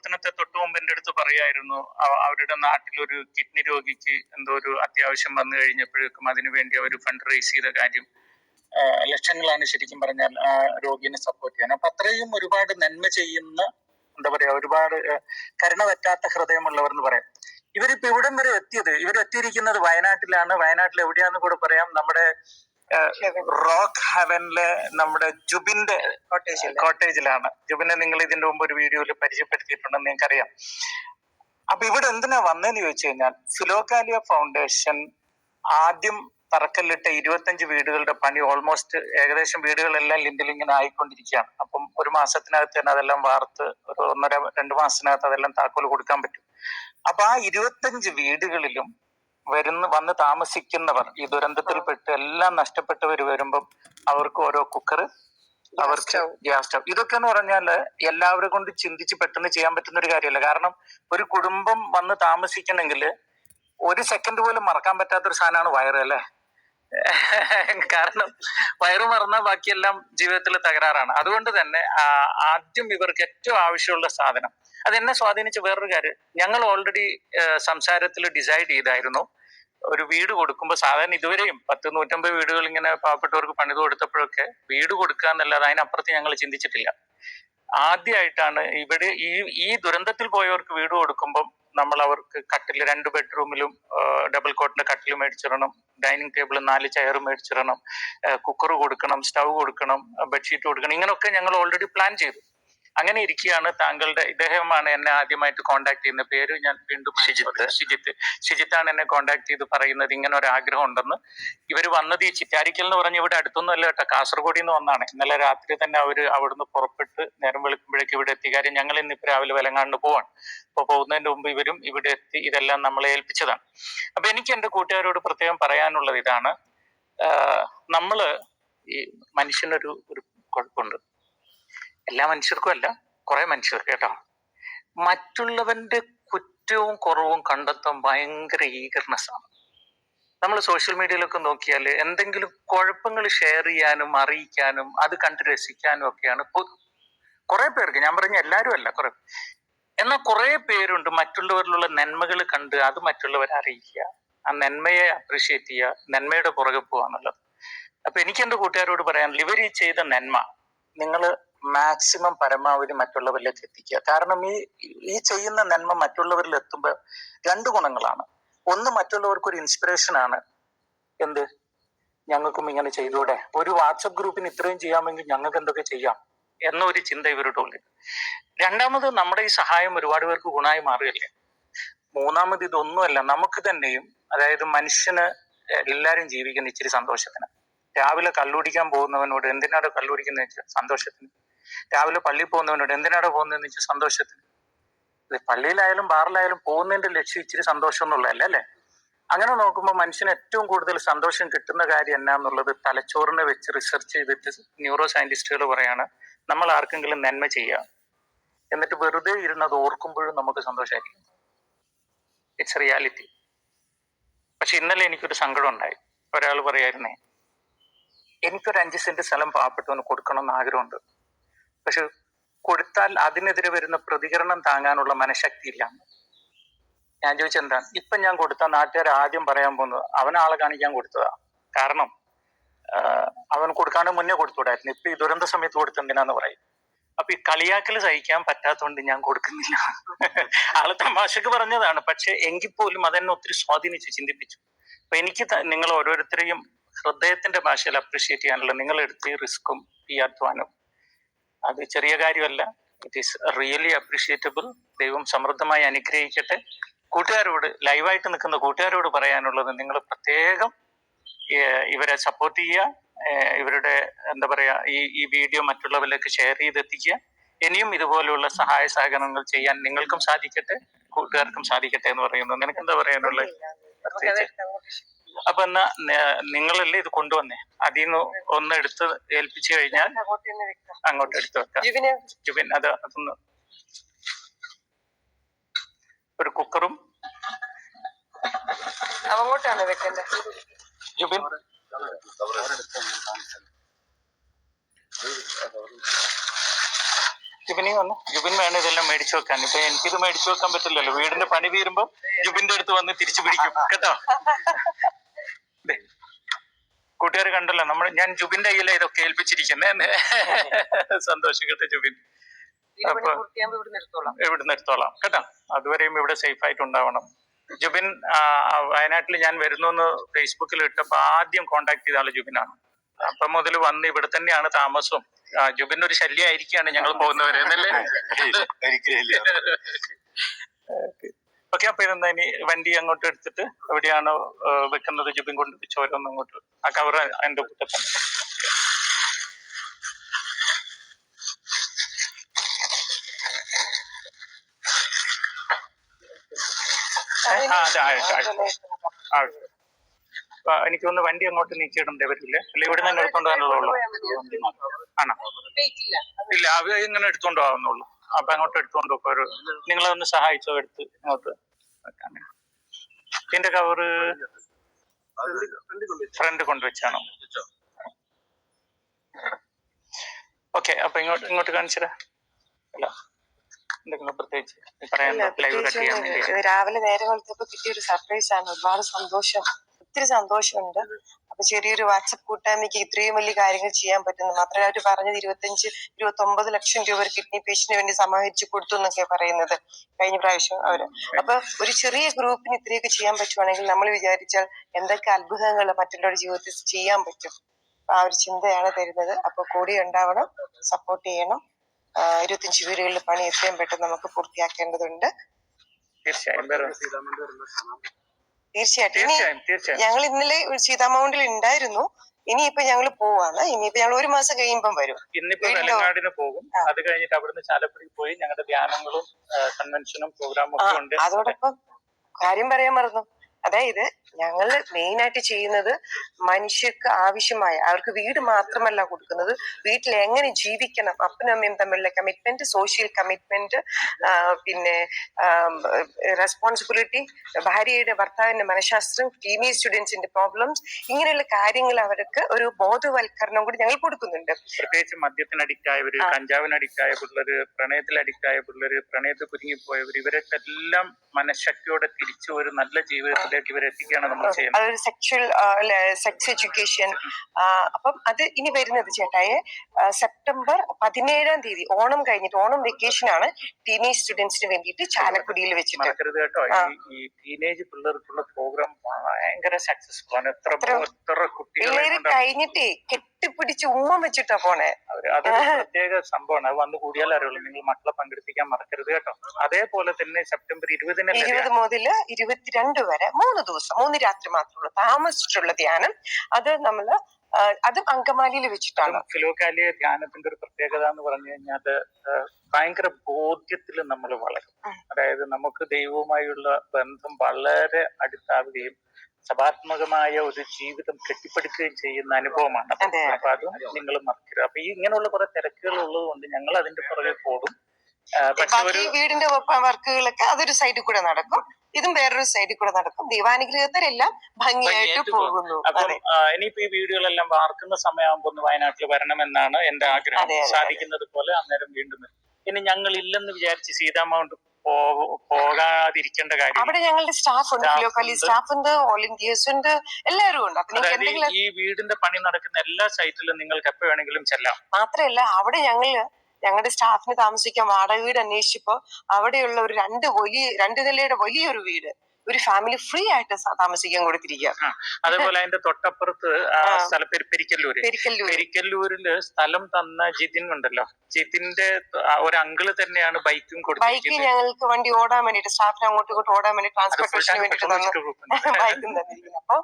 രക്ഷാപ്രവർത്തനത്തെ തൊട്ടു മുമ്പ് അടുത്ത് പറയായിരുന്നു അവരുടെ നാട്ടിൽ ഒരു കിഡ്നി രോഗിക്ക് എന്തോ ഒരു അത്യാവശ്യം വന്നു കഴിഞ്ഞപ്പോഴേക്കും അതിനുവേണ്ടി അവർ ഫണ്ട് റേസ് ചെയ്ത കാര്യം ലക്ഷങ്ങളാണ് ശരിക്കും പറഞ്ഞാൽ ആ രോഗിനെ സപ്പോർട്ട് ചെയ്യാൻ. അപ്പൊ അത്രയും ഒരുപാട് നന്മ ചെയ്യുന്ന എന്താ പറയാ ഒരുപാട് കരുണ പറ്റാത്ത ഹൃദയമുള്ളവർ എന്ന് പറയാം. ഇവരിപ്പോ ഇവിടം വരെ എത്തിയത് ഇവരെത്തിയിരിക്കുന്നത് വയനാട്ടിലാണ്. വയനാട്ടിൽ എവിടെയാന്ന് കൂടെ പറയാം. നമ്മുടെ റോക്ക് ഹെവനിലെ നമ്മുടെ ജുബിന്റെ കോട്ടേജിലാണ്. ജുബിനെ നിങ്ങൾ ഇതിന്റെ മുമ്പ് ഒരു വീഡിയോയിൽ പരിചയപ്പെടുത്തിയിട്ടുണ്ടെന്ന് നിങ്ങൾക്കറിയാം. അപ്പൊ ഇവിടെ എന്തിനാ വന്നതെന്ന് ചോദിച്ചു കഴിഞ്ഞാൽ ഫിലോകാലിയ ഫൗണ്ടേഷൻ ആദ്യം തറക്കല്ലിട്ട ഇരുപത്തഞ്ച് വീടുകളുടെ പണി ഓൾമോസ്റ്റ് ഏകദേശം വീടുകളെല്ലാം ലിൻഡിൽ ഇങ്ങനെ ആയിക്കൊണ്ടിരിക്കുകയാണ്. അപ്പം ഒരു മാസത്തിനകത്ത് തന്നെ അതെല്ലാം വാർത്ത് ഒരു ഒന്നര രണ്ട് മാസത്തിനകത്ത് അതെല്ലാം താക്കോൽ കൊടുക്കാൻ പറ്റും. അപ്പൊ ആ ഇരുപത്തഞ്ച് വീടുകളിലും വരുന്ന വന്ന് താമസിക്കുന്നവർ ഈ ദുരന്തത്തിൽപ്പെട്ട് എല്ലാം നഷ്ടപ്പെട്ടവർ വരുമ്പം അവർക്ക് ഓരോ കുക്കർ അവർക്ക് ഗ്യാസ് സ്റ്റവ് ഇതൊക്കെ എന്ന് പറഞ്ഞാൽ എല്ലാവരും കൊണ്ട് ചിന്തിച്ച് പെട്ടെന്ന് ചെയ്യാൻ പറ്റുന്ന ഒരു കാര്യമല്ല. കാരണം ഒരു കുടുംബം വന്ന് താമസിക്കണമെങ്കിൽ ഒരു സെക്കൻഡ് പോലും മറക്കാൻ പറ്റാത്ത ഒരു സാധനമാണ് വയറ് അല്ലേ? കാരണം വയറ് മറന്നാൽ ബാക്കിയെല്ലാം ജീവിതത്തിൽ തകരാറാണ്. അതുകൊണ്ട് തന്നെ ആദ്യം ഇവർക്ക് ഏറ്റവും ആവശ്യമുള്ള സാധനം. അതെന്നെ എന്നെ സ്വാധീനിച്ച വേറൊരു കാര്യം. ഞങ്ങൾ ഓൾറെഡി സംസാരത്തിൽ ഡിസൈഡ് ചെയ്തായിരുന്നു. ഒരു വീട് കൊടുക്കുമ്പോൾ സാധാരണ ഇതുവരെയും പത്ത് നൂറ്റമ്പത് വീടുകൾ ഇങ്ങനെ പാവപ്പെട്ടവർക്ക് പണിത് കൊടുത്തപ്പോഴൊക്കെ വീട് കൊടുക്കുക എന്നല്ലാതെ അതിനപ്പുറത്ത് ഞങ്ങൾ ചിന്തിച്ചിട്ടില്ല. ആദ്യമായിട്ടാണ് ഇവിടെ ഈ ഈ ദുരന്തത്തിൽ പോയവർക്ക് വീട് കൊടുക്കുമ്പോൾ നമ്മൾ അവർക്ക് കട്ടിൽ രണ്ട് ബെഡ്റൂമിലും ഡബിൾ കോട്ടിന്റെ കട്ടിൽ മേടിച്ചിടണം ഡൈനിങ് ടേബിൾ നാല് ചെയർ മേടിച്ചിടണം കുക്കർ കൊടുക്കണം സ്റ്റൗ കൊടുക്കണം ബെഡ്ഷീറ്റ് കൊടുക്കണം ഇങ്ങനെയൊക്കെ ഞങ്ങൾ ഓൾറെഡി പ്ലാൻ ചെയ്തു. അങ്ങനെ ഇരിക്കുകയാണ് താങ്കളുടെ ഇദ്ദേഹമാണ് എന്നെ ആദ്യമായിട്ട് കോണ്ടാക്ട് ചെയ്യുന്ന പേര് ഞാൻ വീണ്ടും ഷിജിത്ത് ഷിജിത്ത് ഷിജിത്താണ് എന്നെ കോൺടാക്ട് ചെയ്ത് പറയുന്നത്. ഇങ്ങനെ ഒരു ആഗ്രഹം ഉണ്ടെന്ന് ഇവർ വന്നത് ഈ ചിറ്റാരിക്കൽ എന്ന് പറഞ്ഞ ഇവിടെ അടുത്തൊന്നും അല്ല കേട്ടോ. കാസർഗോഡിൽ നിന്ന് വന്നാണ്. ഇന്നലെ രാത്രി തന്നെ അവർ അവിടുന്ന് പുറപ്പെട്ട് നേരം വെളുക്കുമ്പോഴേക്ക് ഇവിടെ എത്തി. കാര്യം ഞങ്ങൾ ഇന്ന് ഇപ്പൊ രാവിലെ വിലങ്ങാണ്ട് പോവാണ്. അപ്പൊ പോകുന്നതിന് മുമ്പ് ഇവരും ഇവിടെ എത്തി. ഇതെല്ലാം നമ്മളെ ഏൽപ്പിച്ചതാണ്. അപ്പൊ എനിക്ക് എന്റെ കൂട്ടുകാരോട് പ്രത്യേകം പറയാനുള്ളത് ഇതാണ്. നമ്മൾ ഈ മനുഷ്യനൊരു ഒരു കുഴപ്പമുണ്ട്. എല്ലാ മനുഷ്യർക്കും അല്ല കുറെ മനുഷ്യർക്ക് കേട്ടോ. മറ്റുള്ളവന്റെ കുറ്റവും കുറവും കണ്ടെത്താൻ ഭയങ്കര ഈഗർനെസ് ആണ് നമ്മൾ സോഷ്യൽ മീഡിയയിലൊക്കെ നോക്കിയാൽ എന്തെങ്കിലും കുഴപ്പങ്ങൾ ഷെയർ ചെയ്യാനും അറിയിക്കാനും അത് കണ്ട് രസിക്കാനും ഒക്കെയാണ് കുറെ പേർക്ക് ഞാൻ പറഞ്ഞ എല്ലാവരും അല്ല കുറെ എന്നാൽ കുറെ പേരുണ്ട് മറ്റുള്ളവരിലുള്ള നന്മകൾ കണ്ട് അത് മറ്റുള്ളവരെ അറിയിക്കുക. ആ നന്മയെ അപ്രീഷിയേറ്റ് ചെയ്യുക നന്മയുടെ പുറകെ പോവാന്നുള്ളത് അപ്പൊ എനിക്ക് എന്റെ കൂട്ടുകാരോട് പറയാനുള്ളത് ഇവർ ഈ ചെയ്ത നന്മ നിങ്ങൾ മാക്സിമം പരമാവധി മറ്റുള്ളവരിലേക്ക് എത്തിക്കുക. കാരണം ഈ ഈ ചെയ്യുന്ന നന്മ മറ്റുള്ളവരിൽ എത്തുമ്പോൾ രണ്ട് ഗുണങ്ങളാണ്. ഒന്ന് മറ്റുള്ളവർക്ക് ഒരു ഇൻസ്പിറേഷൻ ആണ്. എന്ത്? ഞങ്ങൾക്കും ഇങ്ങനെ ചെയ്തൂടെ. ഒരു വാട്സപ്പ് ഗ്രൂപ്പിന് ഇത്രയും ചെയ്യാമെങ്കിൽ ഞങ്ങൾക്ക് എന്തൊക്കെ ചെയ്യാം? എന്നൊരു ചിന്ത ഇവരുടെ ഉള്ളിൽ രണ്ടാമത് നമ്മുടെ ഈ സഹായം ഒരുപാട് പേർക്ക് ഗുണമായി മാറുകയല്ലേ? മൂന്നാമത് ഇതൊന്നുമല്ല നമുക്ക് തന്നെയും അതായത് മനുഷ്യന് എല്ലാരും ജീവിക്കുന്ന ഇച്ചിരി സന്തോഷത്തിന്. രാവിലെ കല്ലുടിക്കാൻ പോകുന്നവനോട് എന്തിനാണ് കല്ലുടിക്കുന്നത് സന്തോഷത്തിന്? രാവിലെ പള്ളിയിൽ പോകുന്നവനോട് എന്തിനാണ് പോകുന്നതെന്ന് വെച്ചാൽ സന്തോഷത്തിന് പള്ളിയിലായാലും ബാറിലായാലും പോകുന്നതിന്റെ ലക്ഷ്യം ഇച്ചിരി സന്തോഷം എന്നുള്ളതല്ലേ അല്ലേ? അങ്ങനെ നോക്കുമ്പോൾ മനുഷ്യന് ഏറ്റവും കൂടുതൽ സന്തോഷം കിട്ടുന്ന കാര്യം എന്നാന്നുള്ളത് തലച്ചോറിനെ വെച്ച് റിസർച്ച് ചെയ്തിട്ട് ന്യൂറോ സയന്റിസ്റ്റുകൾ പറയാണ് നമ്മൾ ആർക്കെങ്കിലും നന്മ ചെയ്യുക എന്നിട്ട് വെറുതെ ഇരുന്നത് ഓർക്കുമ്പോഴും നമുക്ക് സന്തോഷമായിരിക്കും ഇറ്റ്സ് റിയാലിറ്റി പക്ഷെ ഇന്നലെ എനിക്കൊരു സങ്കടം ഉണ്ടായി ഒരാൾ പറയായിരുന്നേ എനിക്കൊരു അഞ്ച് സെന്റ് സ്ഥലം പാവപ്പെട്ടവന് കൊടുക്കണം എന്ന് ആഗ്രഹമുണ്ട്. പക്ഷെ കൊടുത്താൽ അതിനെതിരെ വരുന്ന പ്രതികരണം താങ്ങാനുള്ള മനഃശക്തി ഇല്ല ഞാൻ ചോദിച്ചെന്താ ഇപ്പൊ ഞാൻ കൊടുത്ത നാട്ടുകാർ ആദ്യം പറയാൻ പോകുന്നത് അവൻ ആളെ കാണിക്കാൻ കൊടുത്തതാ. കാരണം അവൻ കൊടുക്കാണ്ട് മുന്നേ കൊടുത്തുകൂടായിരുന്നു ഇപ്പൊ ഈ ദുരന്ത സമയത്ത് കൊടുത്തെന്തിനാന്ന് പറയും? അപ്പൊ ഈ കളിയാക്കൽ സഹിക്കാൻ പറ്റാത്തതുകൊണ്ട് ഞാൻ കൊടുക്കുന്നില്ല. ആൾ തമാശക്ക് പറഞ്ഞതാണ്. പക്ഷെ എങ്കിൽ പോലും അതെന്നെ ഒത്തിരി സ്വാധീനിച്ചു ചിന്തിപ്പിച്ചു. അപ്പൊ എനിക്ക് നിങ്ങൾ ഓരോരുത്തരെയും ഹൃദയത്തിന്റെ ഭാഷയിൽ അപ്രീഷിയേറ്റ് ചെയ്യാനുള്ള നിങ്ങൾ എടുത്ത ഈ റിസ്ക്കും ഈ അധ്വാനവും അത് ചെറിയ കാര്യമല്ല. ഇറ്റ് ഈസ് റിയലി അപ്രീഷിയേറ്റബിൾ ദൈവം സമൃദ്ധമായി അനുഗ്രഹിക്കട്ടെ. കൂട്ടുകാരോട് ലൈവായിട്ട് നിൽക്കുന്ന കൂട്ടുകാരോട് പറയാനുള്ളത് നിങ്ങൾ പ്രത്യേകം ഇവരെ സപ്പോർട്ട് ചെയ്യുക. ഇവരുടെ എന്താ പറയാ ഈ ഈ വീഡിയോ മറ്റുള്ളവരിലേക്ക് ഷെയർ ചെയ്തെത്തിക്കുക. ഇനിയും ഇതുപോലെയുള്ള സഹായ സഹകരണങ്ങൾ ചെയ്യാൻ നിങ്ങൾക്കും സാധിക്കട്ടെ. കൂട്ടുകാർക്കും സാധിക്കട്ടെ എന്ന് പറയുന്നു. നിനക്ക് എന്താ പറയാനുള്ളത് പ്രത്യേകിച്ച് അപ്പൊ എന്നാ നിങ്ങളല്ലേ ഇത് കൊണ്ടുവന്നേ? അതിൽ നിന്ന് ഒന്ന് എടുത്ത് ഏൽപ്പിച്ചു കഴിഞ്ഞാൽ അങ്ങോട്ട് എടുത്തു വെക്കാം. ജുബിൻ അത് അതൊന്ന് ഒരു കുക്കറും അങ്ങോട്ടാണ് വെക്കേണ്ടത്. ജുബിൻ? ജുബിനി വന്നു. ജുബിൻ വേണം ഇതെല്ലാം മേടിച്ചു വെക്കാൻ. ഇപ്പൊ എനിക്കിത് മേടിച്ചു വെക്കാൻ പറ്റില്ലല്ലോ. വീടിന്റെ പണി തീരുമ്പോ ജുബിന്റെ അടുത്ത് വന്ന് തിരിച്ചു പിടിക്കും. കേട്ടോ? കൂട്ടുകാർ കണ്ടല്ലോ നമ്മൾ ഞാൻ ജുബിന്റെ കയ്യിലെ ഇതൊക്കെ ഏൽപ്പിച്ചിരിക്കുന്നേ. സന്തോഷിക്കട്ടെ കേട്ടോ ജുബിൻ. അപ്പൊ- ഇവിടെ നിർത്തോളാം. കേട്ടോ? അതുവരെയും ഇവിടെ സേഫ് ആയിട്ട് ഉണ്ടാവണം. ജുബിൻ വയനാട്ടിൽ ഞാൻ വരുന്നു എന്ന് ഫേസ്ബുക്കിൽ ഇട്ടപ്പോ ആദ്യം കോണ്ടാക്ട് ചെയ്ത ആൾ ജുബിനാണ്. അപ്പൊ മുതൽ വന്ന് ഇവിടെ തന്നെയാണ് താമസവും ജുബിൻ ഒരു ശല്യമായിരിക്കാണ് ഞങ്ങൾ പോകുന്നവരെ. എന്നല്ലേ? ഓക്കെ അപ്പൊ ഇരുന്ന് ഇനി വണ്ടി അങ്ങോട്ട് എടുത്തിട്ട് എവിടെയാണ് വെക്കുന്നത് ജുബിൻ കൊണ്ട് ചോരൊന്നും അങ്ങോട്ട് ആ കവർ എന്റെ കൂട്ടത്തിൽ അതെ എനിക്ക് ഒന്ന് വണ്ടി അങ്ങോട്ട് നീക്കിയിടണ്ടേ വരില്ല? അല്ലെ ഇവിടെ നിന്ന് എടുത്തോണ്ട് ഉള്ളൂ ആണോ? ഇല്ല. അവ ഇങ്ങനെ എടുത്തോണ്ട് പോകാവുന്നുള്ളൂ അപ്പൊ അങ്ങോട്ട് എടുത്തുകൊണ്ട് ഒരു നിങ്ങളൊന്ന് സഹായിച്ചോ എടുത്ത് ഇങ്ങോട്ട്. വെക്കാൻ ഇതിന്റെ കവറ് ഫ്രണ്ട് കൊണ്ടുവച്ചാണോ ഓക്കെ അപ്പൊ ഇങ്ങോട്ട് ഇങ്ങോട്ട് കാണിച്ചരാ. അല്ല രാവിലെ നേരെ കൊടുത്തപ്പോ കിട്ടിയ ഒരു സർപ്രൈസ് ആണ്. ഒരുപാട് സന്തോഷം. ഒത്തിരി സന്തോഷമുണ്ട്. ചെറിയൊരു വാട്സപ്പ് കൂട്ടായ്മയ്ക്ക് ഇത്രയും വലിയ കാര്യങ്ങൾ ചെയ്യാൻ പറ്റുന്നു. മാത്രമല്ല അവർ പറഞ്ഞത് ഇരുപത്തഞ്ച് ഇരുപത്തി ഒമ്പത് ലക്ഷം രൂപ ഒരു കിഡ്നി പേഷ്യന്റിന് വേണ്ടി സമാഹരിച്ചു കൊടുത്തു എന്നൊക്കെ പറയുന്നത് കഴിഞ്ഞ പ്രാവശ്യം അവർ. അപ്പൊ ഒരു ചെറിയ ഗ്രൂപ്പിന് ഇത്രയൊക്കെ ചെയ്യാൻ പറ്റുവാണെങ്കിൽ നമ്മൾ വിചാരിച്ചാൽ എന്തൊക്കെ അത്ഭുതങ്ങൾ മറ്റുള്ളവരുടെ ജീവിതത്തിൽ ചെയ്യാൻ പറ്റും. ആ ഒരു ചിന്തയാണ് തരുന്നത്. അപ്പൊ കൂടി ഉണ്ടാവണം സപ്പോർട്ട് ചെയ്യണം. ഇരുപത്തിയഞ്ച് വീടുകളിൽ പണി എത്രയും പെട്ടെന്ന് നമുക്ക് പൂർത്തിയാക്കേണ്ടതുണ്ട്. തീർച്ചയായും. തീർച്ചയായിട്ടും. തീർച്ചയായും തീർച്ചയായും. ഞങ്ങൾ ഇന്നലെ ഒരു സീതാമൗണ്ടിൽ ഉണ്ടായിരുന്നു ഇനിയിപ്പോ ഞങ്ങൾ പോവാണ്. ഇനിയിപ്പോ ഞങ്ങൾ ഒരു മാസം കഴിയുമ്പം വരും. ഇന്നിപ്പോ? വെലങ്ങാടിന് പോകും. അത് കഴിഞ്ഞിട്ട് അവിടുന്ന് ചാലക്കുടി പോയി ഞങ്ങളുടെ ധ്യാനങ്ങളും കൺവെൻഷനും പ്രോഗ്രാമും ഒക്കെ ഉണ്ട്. അതോടൊപ്പം കാര്യം പറയാൻ മറന്നു. അതായത് ഞങ്ങൾ മെയിൻ ആയിട്ട് ചെയ്യുന്നത് മനുഷ്യർക്ക് ആവശ്യമായ അവർക്ക് വീട് മാത്രമല്ല കൊടുക്കുന്നത് വീട്ടിൽ എങ്ങനെ ജീവിക്കണം അപ്പനും അമ്മയും തമ്മിലുള്ള കമ്മിറ്റ്മെന്റ് സോഷ്യൽ കമ്മിറ്റ്മെന്റ് പിന്നെ റെസ്പോൺസിബിലിറ്റി ഭാര്യയുടെ ഭർത്താവിന്റെ മനഃശാസ്ത്രം ഫീമെയിൽ സ്റ്റുഡൻസിന്റെ പ്രോബ്ലംസ് ഇങ്ങനെയുള്ള കാര്യങ്ങൾ അവർക്ക് ഒരു ബോധവൽക്കരണം കൂടി ഞങ്ങൾ കൊടുക്കുന്നുണ്ട് പ്രത്യേകിച്ച് മദ്യത്തിന് അഡിക്റ്റ് ആയവര് ആ. കഞ്ചാവിന് അഡിക്റ്റ് ആയ പിള്ളേര് പ്രണയത്തിൽ അഡിക്റ്റ് ആയ പിള്ളേര് പ്രണയത്തിൽ കുരുങ്ങിപ്പോയവർ ഇവരൊക്കെ എല്ലാം മനഃശക്തിയോടെ തിരിച്ചു ഒരു നല്ല ജീവിതത്തിലേക്ക് ഇവരെത്തിക്കുകയാണ് നമ്മൾ ചെയ്യുന്നത്. അതൊരു സെക്ഷൽ സെക്സ് എഡ്യൂക്കേഷൻ അപ്പം അത് ഇനി വരുന്നത് ചേട്ടായെ സെപ്റ്റംബർ പതിനേഴാം തീയതി ഓണം കഴിഞ്ഞിട്ട് ഓണം വെക്കേഷൻ ആണ് ടീനേജ് സ്റ്റുഡൻസിന് വേണ്ടിയിട്ട് ചാലക്കുടിയിൽ വെച്ചിട്ട്. മറക്കരുത് കേട്ടോ. ഈ ടീനേജ് പിള്ളേർക്കുള്ള പ്രോഗ്രാം ഭയങ്കര സക്സസ്ഫുൾ ആണ്. എത്ര എത്ര- കൊണ്ട് കഴിഞ്ഞിട്ടേ കെട്ടിപ്പിടിച്ച് ഉമ്മ വെച്ചിട്ടാ പോണേ. അതൊരു പ്രത്യേക സംഭവമാണ്. അത് വന്ന് കൂടിയാലേ അറിയുള്ളൂ. നിങ്ങൾ മക്കളെ പങ്കെടുപ്പിക്കാൻ മറക്കരുത് കേട്ടോ. അതേപോലെ തന്നെ സെപ്റ്റംബർ ഇരുപതിന് ഇരുപത് മുതൽ ഇരുപത്തിരണ്ട് വരെ മൂന്ന് ദിവസം മൂന്ന് രാത്രി മാത്രമുള്ള താമസിച്ചിട്ടുള്ള ധ്യാനം. അത് നമ്മൾ അത് അങ്കമാലിയിൽ വെച്ചിട്ടാണ്. ഫിലോക്കാലിയ ധ്യാനത്തിന്റെ ഒരു പ്രത്യേകത എന്ന് പറഞ്ഞു കഴിഞ്ഞാൽ ഭയങ്കര ബോധ്യത്തിൽ നമ്മൾ വളരും. അതായത് നമുക്ക് ദൈവവുമായുള്ള ബന്ധം വളരെ അടുത്താവുകയും സഭാത്മകമായ ഒരു ജീവിതം കെട്ടിപ്പടുക്കുകയും ചെയ്യുന്ന അനുഭവമാണ്. അപ്പൊ അത് നിങ്ങൾ മറക്കരുത്. അപ്പൊ ഈ ഇങ്ങനെയുള്ള കുറെ തിരക്കുകൾ ഉള്ളത് കൊണ്ട് ഞങ്ങൾ അതിന്റെ പുറകെ പോകും ബാക്കി വീടിന്റെ വർക്കുകളൊക്കെ അതൊരു സൈഡിൽ കൂടെ നടക്കും. ഇതും വേറൊരു സൈഡിൽ കൂടെ നടക്കും. ദൈവാനുഗ്രഹത്തിലെല്ലാം ഭംഗിയായിട്ട് പോകുന്നു. ഇനിയിപ്പോ ഈ വീടുകളെല്ലാം വാർക്കുന്ന സമയമാകുമ്പോൾ ഒന്ന് വയനാട്ടിൽ വരണമെന്നാണ് എന്റെ ആഗ്രഹം. സാധിക്കുന്നത് പോലെ അന്നേരം വീണ്ടും. ഇനി ഞങ്ങൾ ഇല്ലെന്ന് വിചാരിച്ച് സീതാമൗണ്ട് പോ- പോകാതിരിക്കേണ്ട കാര്യം അവിടെ ഞങ്ങളുടെ സ്റ്റാഫ് ഉണ്ട് ഫിലോക്കാലി ഉണ്ട്. സ്റ്റാഫ് ഉണ്ട് വോളണ്ടിയേഴ്സ് ഉണ്ട് എല്ലാവരും ഉണ്ട്. അപ്പൊ നിങ്ങൾക്ക് എന്തെങ്കിലും ഈ വീടിന്റെ പണി നടക്കുന്ന എല്ലാ സൈറ്റിലും നിങ്ങൾക്ക് എപ്പോ വേണമെങ്കിലും ചെല്ലാം. മാത്രമല്ല അവിടെ ഞങ്ങൾ ഞങ്ങളുടെ സ്റ്റാഫിന് താമസിക്കാൻ വാടക വീട് അന്വേഷിച്ചപ്പോ അവിടെയുള്ള ഒരു രണ്ട് വലിയ രണ്ട് നിലയുടെ വലിയൊരു വീട്. ഒരു ഫാമിലി ഫ്രീ ആയിട്ട് താമസിക്കാൻ കൊടുത്തിരിക്കുക അതേപോലെ അതിന്റെ തൊട്ടപ്പുറത്ത് പെരിക്കല്ലൂര്. പെരിക്കല്ലൂരിൽ സ്ഥലം തന്ന ജിതിൻ ഉണ്ടല്ലോ. ജിതിന്റെ ഒരു അങ്കിൾ തന്നെയാണ് ബൈക്കും ബൈക്ക് ഞങ്ങൾക്ക് വണ്ടി ഓടാൻ വേണ്ടിട്ട് സ്റ്റാഫിനെ അങ്ങോട്ടും ഇങ്ങോട്ടും ഓടാൻ വേണ്ടി ട്രാൻസ്പോർട്ടേഷൻ ട്രാൻസ്പോർട്ടേഷന് വേണ്ടിട്ട്. ബൈക്കും തന്നിരിക്കുന്നത് അപ്പൊ